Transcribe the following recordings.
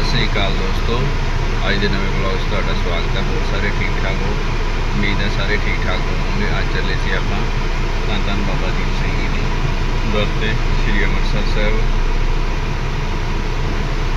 ਸਤਿ ਸ੍ਰੀ ਅਕਾਲ ਦੋਸਤੋ। ਅੱਜ ਦੇ ਨਵੇਂ ਵਲੌਗ 'ਚ ਤੁਹਾਡਾ ਸਵਾਗਤ ਹੈ। ਹੋਰ ਸਾਰੇ ਠੀਕ ਠਾਕ ਹੋ? ਉਮੀਦ ਹੈ ਸਾਰੇ ਠੀਕ ਠਾਕ ਹੋਵੋਗੇ। ਅੱਜ ਚੱਲੇ ਸੀ ਆਪਾਂ ਧੰਨ ਧੰਨ ਬਾਬਾ ਦੀਪ ਸਿੰਘ ਜੀ ਦੀ ਦਰ ਸ੍ਰੀ ਅੰਮ੍ਰਿਤਸਰ ਸਾਹਿਬ।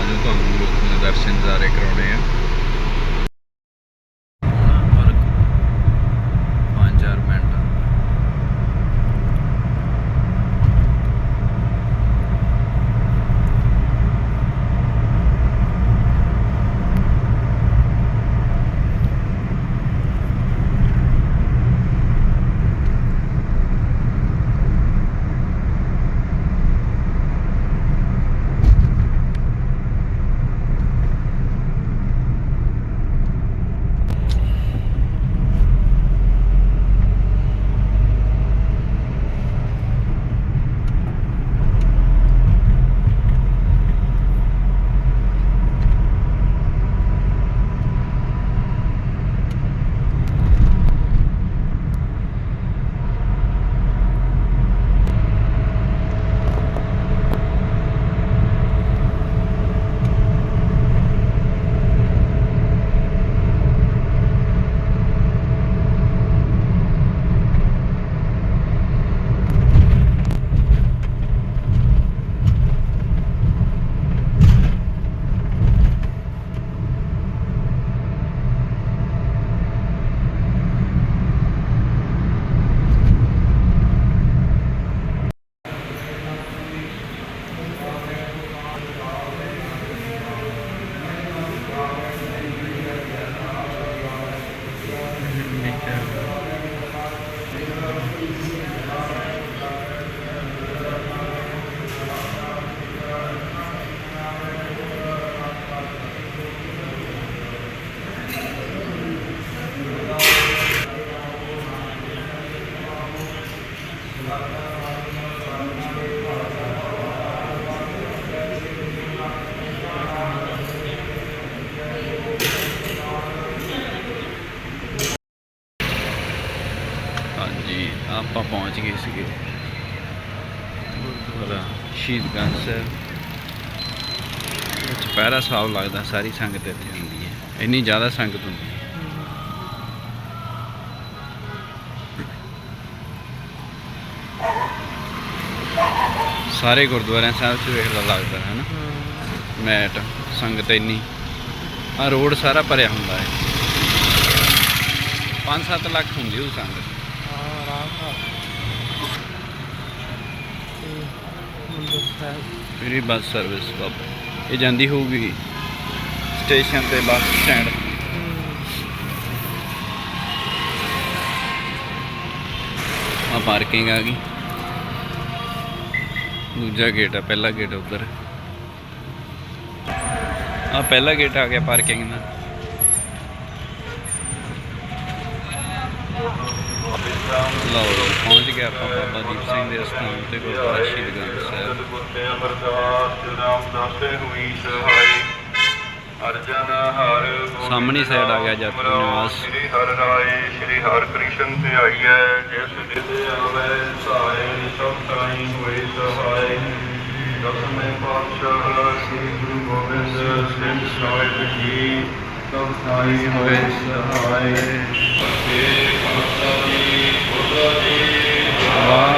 ਅੱਜ ਤੁਹਾਨੂੰ ਵੀ ਦੇ ਦਰਸ਼ਨ ਜ਼ਾਰੇ ਕਰਾਉਣੇ ਆ ਜੀ, ਆਪਾਂ ਪਹੁੰਚ ਗਏ ਸੀਗੇ। ਗੁਰਦੁਆਰਾ ਸ਼ਹੀਦਗੰਜ ਸਾਹਿਬ। ਚਪਹਿਰਾ ਸਾਹਿਬ ਲੱਗਦਾ, ਸਾਰੀ ਸੰਗਤ ਇੱਥੇ ਹੁੰਦੀ ਹੈ। ਇੰਨੀ ਜ਼ਿਆਦਾ ਸੰਗਤ ਹੁੰਦੀ ਹੈ। ਸਾਰੇ ਗੁਰਦੁਆਰਿਆਂ ਸਾਹਿਬ 'ਚ ਵੇਖਦਾ ਲੱਗਦਾ, ਹੈ ਨਾ? ਮੈਟ, ਸੰਗਤ ਇੰਨੀ। ਆ ਰੋਡ ਸਾਰਾ ਭਰਿਆ ਹੁੰਦਾ ਹੈ। 5-7 ਲੱਖ ਹੁੰਦੀ ਉਹ ਸੰਗਤ। ਮੇਰੀ ਬੱਸ ਸਰਵਿਸ ਬਾਬਾ। ਇਹ ਜਾਂਦੀ ਹੋਊਗੀ ਸਟੇਸ਼ਨ ਤੇ ਬੱਸ ਸਟੈਂਡ। ਆ ਪਾਰਕਿੰਗ ਆ ਗਈ। ਦੂਜਾ ਗੇਟ ਆ ਪਹਿਲਾ ਗੇਟ ਉਧਰ। ਆ ਪਹਿਲਾ ਗੇਟ ਆ ਗਿਆ ਪਾਰਕਿੰਗ ਦਾ। ਲਓ ਪਹੁੰਚ ਗਿਆ ਆਪਾਂ ਬਾਬਾ ਦੀਪ ਸਿੰਘ ਦੇ ਅਸਥਾਨ ਤੇ ਗੁਰਦੁਆਰਾ ਸ਼ਹੀਦਗੰਜ ਸਾਹਿਬ ਸਾਹਮਣੀ side ਆ ਗਿਆ ਜਾਤਰੀ ਨਿਵਾਸ। ਸ੍ਰੀ ਹਰਿ ਰਾਏ ਸ੍ਰੀ ਹਰਿ ਕ੍ਰਿਸ਼ਨ ਤੇ ਆਈਐ ਜਿਸ ਜਿਤੇ ਆਵੇ ਸਹਾਈ ਸਭ ਤਾਈ ਹੋਏ ਸਹਾਈ ਦਸਵੇਂ ਪਾਤਸ਼ਾਹ ਸ੍ਰੀ ਗੁਰੂ ਗੋਬਿੰਦ ਸਿੰਘ ਸਾਹਿਬ ਜੀ ਸਭ ਤਾਈ ਹੋਏ ਸਹਾਈ ਤੇ ਪਾਤਸ਼ਾਹ ਜੀ ਬੁੱਧਾ ਜੀ ਵਾਹਿਗੁਰੂ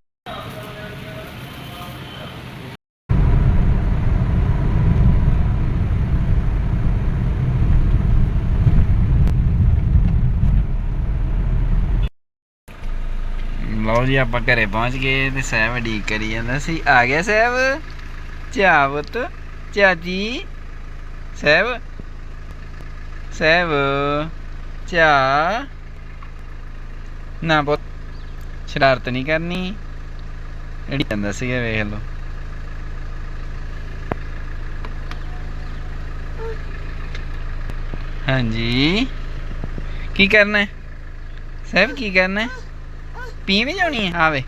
ਲਓ ਜੀ, ਆਪਾਂ ਘਰੇ ਪਹੁੰਚ ਗਏ ਤੇ ਸਹਿਬ ਡੀਕ ਕਰੀ ਜਾਂਦਾ ਸੀ। ਆ ਗਿਆ ਸਹਿਬ? ਚਾ ਪੁੱਤ, ਚਾਚੀ। ਸਹਿਬ? ਸਹਿਬ, ਚਾ। ਨਾ ਪੁੱਤ, ਸ਼ਰਾਰਤ ਨਹੀਂ ਕਰਨੀ। ਜਿਹੜੀ ਜਾਂਦਾ ਸੀਗਾ, ਵੇਖ ਲਓ। ਹਾਂਜੀ। ਕੀ ਕਰਨਾ ਹੈ? ਸਹਿਬ, ਕੀ ਕਰਨਾ ਹੈ? ਪੀ ਵੀ ਜਾਣੀ ਹੈ ਆਵੇ